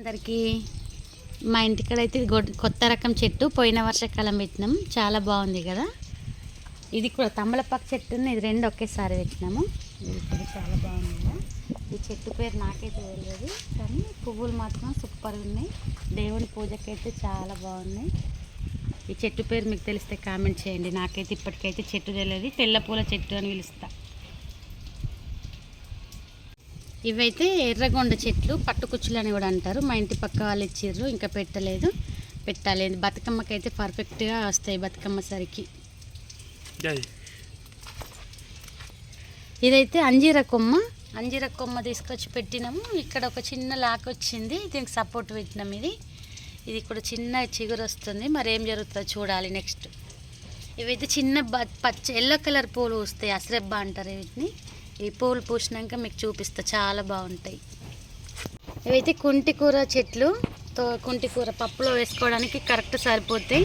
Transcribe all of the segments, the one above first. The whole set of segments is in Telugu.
అందరికీ మా ఇంటికాడ అయితే కొత్త రకం చెట్టు. పోయిన వర్షాకాలం పెట్టినాం. చాలా బాగుంది కదా. ఇది కూడా తమలపాకు చెట్టు ఇది రెండు ఒకేసారి పెట్టినాము. ఇది కూడా చాలా బాగుంది కదా. ఈ చెట్టు పేరు నాకైతే తెలియదు కానీ పువ్వులు మాత్రం సూపర్ ఉన్నాయి. దేవుని పూజకైతే చాలా బాగున్నాయి. ఈ చెట్టు పేరు మీకు తెలిస్తే కామెంట్ చేయండి. నాకైతే ఇప్పటికైతే చెట్టు తెలియదు. తెల్ల పూల చెట్టు అని పిలుస్తాను ఇవైతే ఎర్రగొండ చెట్లు పట్టుకుచ్చులు అని కూడా అంటారు. మా ఇంటి పక్క వాళ్ళు ఇచ్చిర్రు ఇంకా పెట్టలేదు. పెట్టాలి. బతుకమ్మకి అయితే పర్ఫెక్ట్గా వస్తాయి బతుకమ్మ సరికి. ఇదైతే అంజీర కొమ్మ. అంజీర కొమ్మ తీసుకొచ్చి పెట్టినాము. ఇక్కడ ఒక చిన్న లాక్ వచ్చింది. దీనికి సపోర్ట్ పెట్టినాం ఇది. ఇది కూడా చిన్న చిగురు వస్తుంది. మరి ఏం జరుగుతుందో చూడాలి నెక్స్ట్ ఇవైతే చిన్న బ- పచ్చ ఎల్లో కలర్ పూలు వస్తాయి. అసరెబ్బా అంటారు వీటిని. ఈ పూలు పూసినాక మీకు చూపిస్తా చాలా బాగుంటాయి. ఇవైతే కుంటి కూర చెట్లు. తో కుంటి కూర పప్పులో వేసుకోవడానికి కరెక్ట్ సరిపోతాయి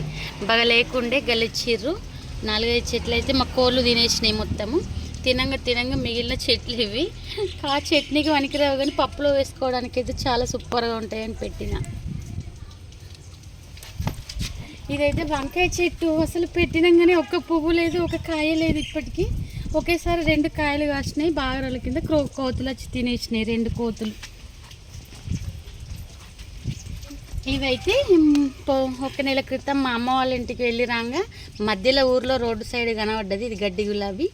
బాగా లేకుండే గలిచిర్రు నాలుగైదు చెట్లు అయితే మా కోళ్ళు తినేసినాయి మొత్తము. తినంగా తినంగా మిగిలిన చెట్లు ఇవి. ఆ చట్నీకి వనికిరావు కానీ పప్పులో వేసుకోవడానికి అయితే చాలా సూపర్గా ఉంటాయని పెట్టిన. ఇదైతే వంకాయ చెట్టు. అసలు పెట్టినంగానే ఒక్క పువ్వు లేదు ఒక కాయ లేదు ఇప్పటికీ. ఒకేసారి రెండు కాయలు కాసినాయి బాగా రోజుల కింద క్రో కోతులు వచ్చి తినేసినాయి రెండు కోతులు. ఇవైతే పో- ఒక నెల క్రితం మా అమ్మ వాళ్ళ ఇంటికి వెళ్ళి రాగా మధ్యలో ఊర్లో రోడ్డు సైడ్ కనబడ్డది ఇది గడ్డి గులాబీ.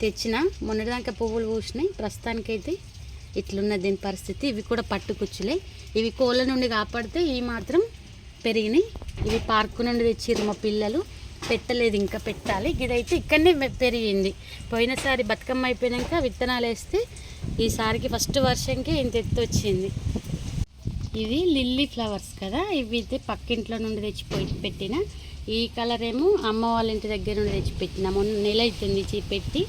తెచ్చిన మొన్నటిదాకా పువ్వులు పూసినాయి ప్రస్తుతానికైతే ఇట్లున్న దీని పరిస్థితి. ఇవి కూడా పట్టుకుచ్చులే. ఇవి కోళ్ళ నుండి కాపాడితే ఇవి మాత్రం పెరిగినాయి. ఇవి పార్కు నుండి తెచ్చిర్రు మా పిల్లలు. పెట్టలేదు ఇంకా పెట్టాలి. ఇదైతే ఇక్కడనే పెరిగింది. పోయినసారి బతుకమ్మ అయిపోయాక విత్తనాలు వేస్తే ఈసారికి ఫస్ట్ వర్షంకి ఇంత ఎత్తు వచ్చింది. ఇవి లిల్లీ ఫ్లవర్స్ కదా. ఇవి అయితే పక్కింట్లో నుండి తెచ్చిపోయి పెట్టిన. ఈ కలర్ ఏమో అమ్మ వాళ్ళ ఇంటి దగ్గర నుండి తెచ్చి పెట్టిన. మొన్న నెల అవుతుంది పెట్టి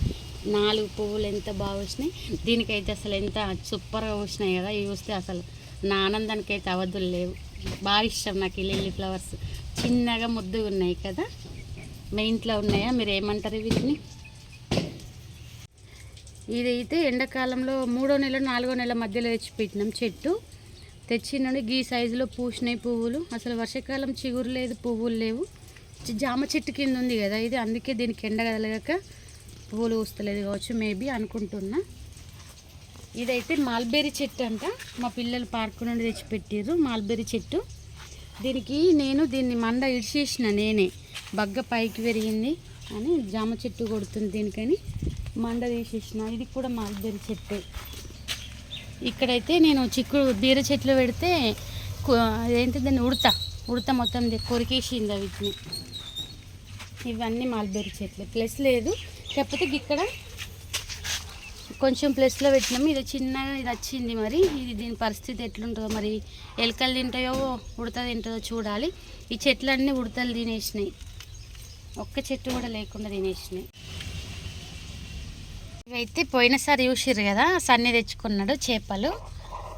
నాలుగు పువ్వులు ఎంత బాగా వచ్చినాయి. దీనికైతే అసలు ఎంత సూపర్గా వచ్చినాయి కదా. ఇవి వస్తే అసలు నా ఆనందానికి అయితే అవధులు లేవు. బాగా ఇష్టం నాకు ఈ లిల్లీ ఫ్లవర్స్. చిన్నగా ముద్దుగా ఉన్నాయి కదా. మీ ఇంట్లో ఉన్నాయా? మీరు ఏమంటారు వీటిని? ఇదైతే ఎండాకాలంలో మూడో నెల నాలుగో నెల మధ్యలో తెచ్చి పెట్టినాం చెట్టు. తెచ్చినండి గీ సైజులో పూసినాయి పువ్వులు. అసలు వర్షాకాలం చిగురు లేదు పువ్వులు లేవు. జామ చెట్టు కింద ఉంది కదా ఇది అందుకే దీనికి ఎండ కదలగాక పువ్వులు పూస్తలేదు కావచ్చు మేబీ అనుకుంటున్నా. ఇదైతే మాల్బెర్రీ చెట్టు అంట. మా పిల్లలు పార్కు నుండి తెచ్చి పెట్టిర్రు మాల్బెర్రీ చెట్టు. దీనికి నేను దీన్ని మండ ఇడిచేసిన నేనే. బగ్గ పైకి పెరిగింది అని జామ చెట్టు కొడుతుంది దీనికని? మండ తీసేసిన. ఇది కూడా మాల్బెర్రీ చెట్టే. ఇక్కడైతే నేను చిక్కుడు బీర చెట్లు పెడితే అదేంటి దాన్ని ఉడత ఉడత మొత్తం కొరికేసింది వీటిని ఇవన్నీ మాల్బెర్రీ చెట్లు. ప్లస్ లేదు. కాకపోతే ఇక్కడ కొంచెం ప్లస్లో పెట్టినాము ఇది చిన్నగా ఇది వచ్చింది మరి. ఇది దీని పరిస్థితి ఎట్లుంటుందో మరి ఎలుకలు తింటాయో ఉడత తింటుందో చూడాలి. ఈ చెట్లన్నీ ఉడతలు తినేసినాయి. ఒక్క చెట్టు కూడా లేకుండా తినేసినాయి. ఇవైతే పోయినసారి చూసిర్రు కదా సన్ని తెచ్చుకున్నాడు చేపలు.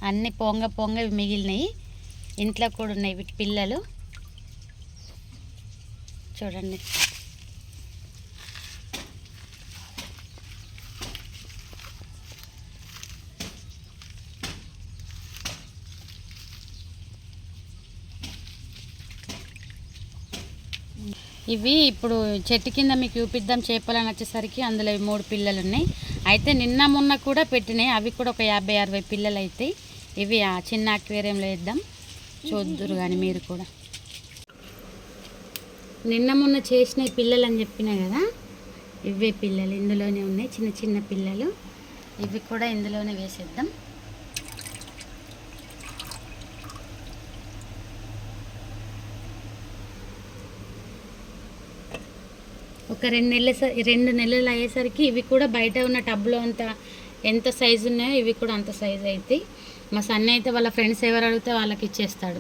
అన్ని పొంగ పొంగ మిగిలినాయి. ఇంట్లో కూడా ఉన్నాయి వీటి పిల్లలు. చూడండి. ఇవి ఇప్పుడు చెట్టు కింద మీకు చూపిద్దాం చేపలని వచ్చేసరికి అందులో ఇవి మూడు పిల్లలు ఉన్నాయి అయితే నిన్న మొన్న కూడా పెట్టినాయి. అవి కూడా ఒక యాభై అరవై పిల్లలు అవుతాయి ఇవి ఆ చిన్న అక్వేరియంలో వేద్దాం. చూద్దురు కానీ మీరు కూడా. నిన్న మొన్న చేసిన పిల్లలు అని చెప్పిన కదా ఇవే పిల్లలు ఇందులోనే ఉన్నాయి. చిన్న చిన్న పిల్లలు. ఇవి కూడా ఇందులోనే వేసేద్దాం. ఒక రెండు నెలల స- రెండు నెలలు అయ్యేసరికి ఇవి కూడా బయట ఉన్న టబ్లో అంత ఎంత సైజు ఉన్నాయో ఇవి కూడా అంత సైజు అవుతాయి మా సన్న అయితే వాళ్ళ ఫ్రెండ్స్ ఎవరు అడిగితే వాళ్ళకి ఇచ్చేస్తాడు.